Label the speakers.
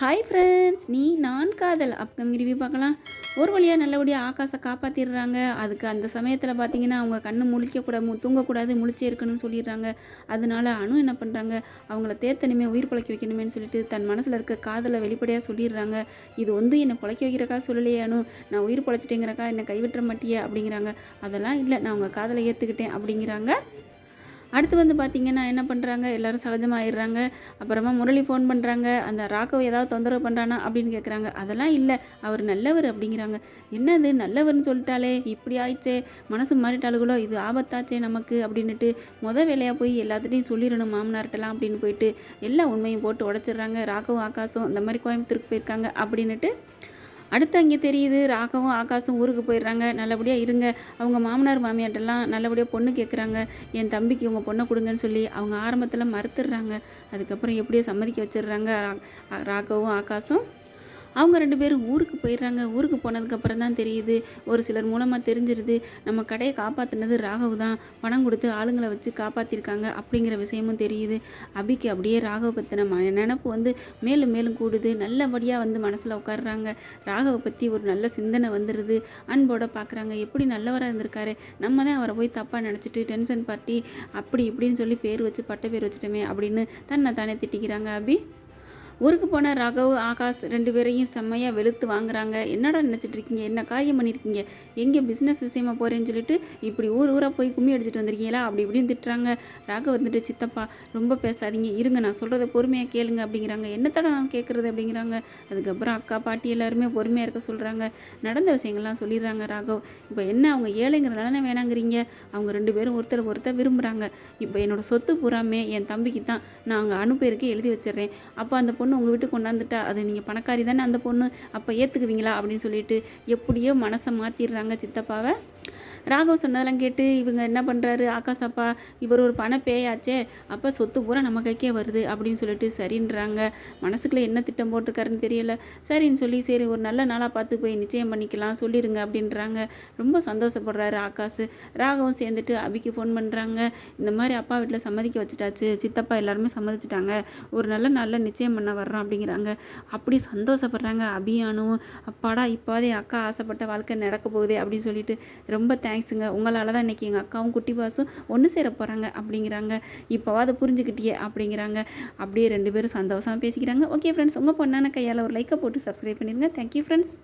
Speaker 1: Hi friends நீ நான் காதல். அப்கமிங் ரிவ்யூ பார்க்கலாம். ஒரு வழியாக நல்லபடியாக ஆகாசை காப்பாற்றிடுறாங்க அதுக்கு அந்த சமயத்தில் பார்த்தீங்கன்னா அவங்க கண்ணு முழிக்கக்கூடாது மு- தூங்கக்கூடாது முழிச்சே இருக்கணும்னு சொல்லிடுறாங்க. அதனால அணு என்ன பண்ணுறாங்க அவங்கள தேத்தனுமே உயிர் பழக்கி வைக்கணுமேனு சொல்லிட்டு தன் மனசில் இருக்க காதலை வெளிப்படையாக சொல்லிடுறாங்க. இது வந்து என்னை பிழைக்க வைக்கிறக்கா சொல்லலையே அனு? நான் உயிர் பழச்சிட்டேங்கிறக்கா? என்னை கைவிட்ட மாட்டியே? அப்படிங்கிறாங்க. அதெல்லாம் இல்லை நான் உங்கள் காதலை ஏற்றுக்கிட்டேன் அப்படிங்கிறாங்க அடுத்து வந்து பார்த்தீங்கன்னா என்ன பண்ணுறாங்க? எல்லோரும் சகஜமாகிடுறாங்க அப்புறமா முரளி ஃபோன் பண்ணுறாங்க. அந்த ராகவ் ஏதாவது தொந்தரவு பண்ணுறானா அப்படின்னு கேட்குறாங்க. அதெல்லாம் இல்லை. அவர் நல்லவர் அப்படிங்கிறாங்க. என்னது? நல்லவர்னு சொல்லிட்டாலே இப்படி ஆயிடுச்சே. மனசு மாறிட்டாளுகளோ? இது ஆபத்தாச்சே நமக்கு அப்படின்னுட்டு முத வேலையாக போய் எல்லாத்துட்டையும் சொல்லிடணும் மாமனார்ட்டெல்லாம் அப்படின்னு போயிட்டு எல்லா உண்மையும் போட்டு உடச்சிடுறாங்க. ராகவும் ஆகாசம் இந்த மாதிரி கோயம்புத்தூருக்கு போயிருக்காங்க அப்படின்னுட்டு அடுத்து அங்கே தெரியுது ராகவும் ஆகாசும் ஊருக்கு போயிடுறாங்க. நல்லபடியாக இருங்க. அவங்க மாமனார் மாமியார்ட்டெல்லாம் நல்லபடியாக பொண்ணு கேட்குறாங்க என் தம்பிக்கு உங்கள் பொண்ணை கொடுங்கன்னு சொல்லி அவங்க ஆரம்பத்தில் மறுத்துடுறாங்க. அதுக்கப்புறம் எப்படியோ சம்மதிக்க வச்சிடுறாங்க. ராகவும் ஆகாசும் அவங்க ரெண்டு பேரும் ஊருக்கு போயிடுறாங்க. ஊருக்கு போனதுக்கப்புறம் தான் தெரியுது. ஒரு சிலர் மூலமாக தெரிஞ்சிருது. நம்ம கடையை காப்பாற்றினது ராகவ் தான். பணம் கொடுத்து ஆளுங்களை வச்சு காப்பாற்றிருக்காங்க அப்படிங்கிற விஷயமும் தெரியுது. அபிக்கு அப்படியே ராகவ பற்றின ம நினப்பு வந்து மேலும் மேலும் கூடுது. நல்லபடியாக வந்து மனசில் உட்காடுறாங்க ராகவை பற்றி ஒரு நல்ல சிந்தனை வந்துடுது அன்போட பார்க்குறாங்க எப்படி நல்லவராக இருந்திருக்காரு? நம்ம தான் அவரை போய் தப்பாக நினச்சிட்டு டென்ஷன் பார்ட்டி அப்படி இப்படின்னு சொல்லி பேர் வச்சு பட்ட பேர் வச்சுட்டோமே அப்படின்னு தன்னை தானே திட்டிக்கிறாங்க அபி. ஊருக்கு போன ராகவ் ஆகாஷ் ரெண்டு பேரையும் செம்மையாக வெளுத்து வாங்குறாங்க. என்னடா நினச்சிட்டு இருக்கீங்க? என்ன காரியம் பண்ணியிருக்கீங்க எங்கே பிஸ்னஸ் விஷயமா போகிறேன்னு சொல்லிட்டு இப்படி ஊர் ஊராக போய் கும்மி அடிச்சுட்டு வந்திருக்கீங்களா? அப்படி இப்படின்னு திட்டுறாங்க. ராகவ் வந்துட்டு சித்தப்பா ரொம்ப பேசாதீங்க. இருங்க நான் சொல்கிறத பொறுமையாக கேளுங்க அப்படிங்கிறாங்க. என்னத்தடா நான் கேட்குறது அப்படிங்கிறாங்க. அதுக்கப்புறம் அக்கா பாட்டி எல்லாருமே பொறுமையாக இருக்க சொல்கிறாங்க நடந்த விஷயங்கள்லாம் சொல்லிடுறாங்க ராகவ். இப்போ என்ன? அவங்க ஏழைங்கிறனால வேணாங்கிறீங்க. அவங்க ரெண்டு பேரும் ஒருத்தர் ஒருத்தர் விரும்புகிறாங்க இப்போ என்னோட சொத்து பூராமே என் தம்பிக்கு தான் நான் அங்கே அனுப்பேருக்கு எழுதி வச்சிடுறேன். அப்போ அந்த பொண்ணு பொண்ணு உங்கள் வீட்டுக்கு கொண்டாந்துட்டா அது நீங்கள் பணக்காரி தானே அந்த பொண்ணு அப்போ ஏற்றுக்குவீங்களா அப்படின்னு சொல்லிட்டு எப்படியோ மனசை மாற்றிடுறாங்க சித்தப்பாவை. ராகவ் சொன்னதெல்லாம் கேட்டு இவங்க என்ன பண்ணுறாரு ஆகாஷ் அப்பா இவர் ஒரு பண பேயாச்சே அப்போ சொத்து பூரா நம்ம கைக்கே வருது அப்படின்னு சொல்லிட்டு சரின்றாங்க. மனசுக்குள்ளே என்ன திட்டம் போட்டிருக்காருன்னு தெரியல. சரின்னு சொல்லி சரி ஒரு நல்ல நாளாக பார்த்து போய் நிச்சயம் பண்ணிக்கலாம் சொல்லிடுங்க அப்படின்றாங்க. ரொம்ப சந்தோஷப்படுறாரு ஆகாஷ். ராகவும் சேர்ந்துட்டு அபிக்கு ஃபோன் பண்ணுறாங்க இந்த மாதிரி அப்பா வீட்டில் சம்மதிக்க வச்சுட்டாச்சு. சித்தப்பா எல்லாருமே சம்மதிச்சிட்டாங்க. ஒரு நல்ல நாளில் நிச்சயம் பண்ண வர்றோம் அப்படிங்கிறாங்க. அப்படி சந்தோஷப்படுறாங்க அபியானும் அப்பாடா இப்போதே அக்கா ஆசைப்பட்ட வாழ்க்கை நடக்க போகுதே அப்படின்னு சொல்லிட்டு ரொம்ப தேங்க்ஸுங்க உங்களால் தான் இன்றைக்கி எங்கள் அக்காவும் குட்டி பாசும் ஒன்று சேர போகிறாங்க அப்படிங்கிறாங்க. இப்போவாது புரிஞ்சுக்கிட்டியே அப்படிங்கிறாங்க. அப்படியே ரெண்டு பேரும் சந்தோஷமாக பேசிக்கிறாங்க. ஓகே ஃப்ரெண்ட்ஸ் உங்கள் பொண்ணான கையால் ஒரு லைக்கை போட்டு சப்ஸ்கிரைப் பண்ணிடுங்க. Thank you friends